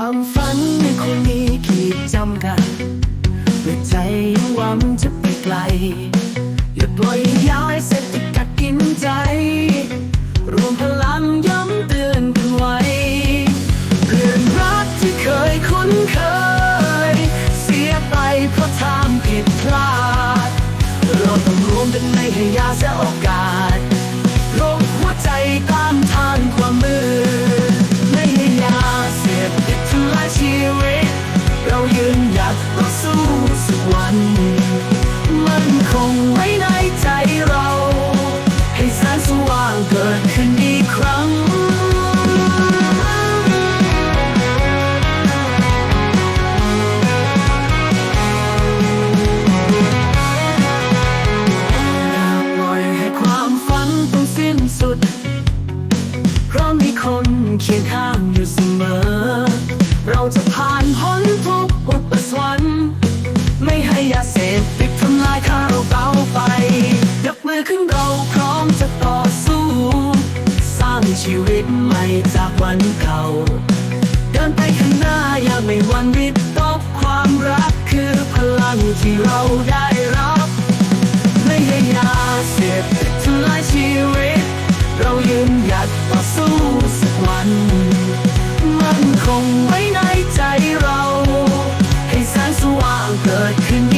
ความฝันไม่ควรมีขีดจำกัดเมื่อใจยังหวังจะไปไกล อย่าปล่อยให้าวให้เสร็จกัดกินใจ รวมพลังย้ำเตือนกันไว้เรื่องรักที่เคยคุ้นเคย เสียไปเพราะทางผิดพลาด เราต้องรวมกันไม่ให้ยาเสียโอกาส สักวัน มันคงไว้ในใจเรา ให้แสงสว่างเกิดขึ้นอีกครั้ง อย่าปล่อยให้ความฝันต้องสิ้นสุด เพราะมีคนเคียงข้างอยู่เสมอ เราจะ จะต่อสู้ สร้างชีวิตใหม่จากวันเก่า เดินไปข้างหน้าอย่างไม่หวันวิตกความรักคือพลังที่เราได้รับไม่ให้ยาเสพติดทลายชีวิต เรายืนหยัดต่อสู้สักวัน มันคงไว้ในใจเรา ให้แสงสว่างเกิดขึ้น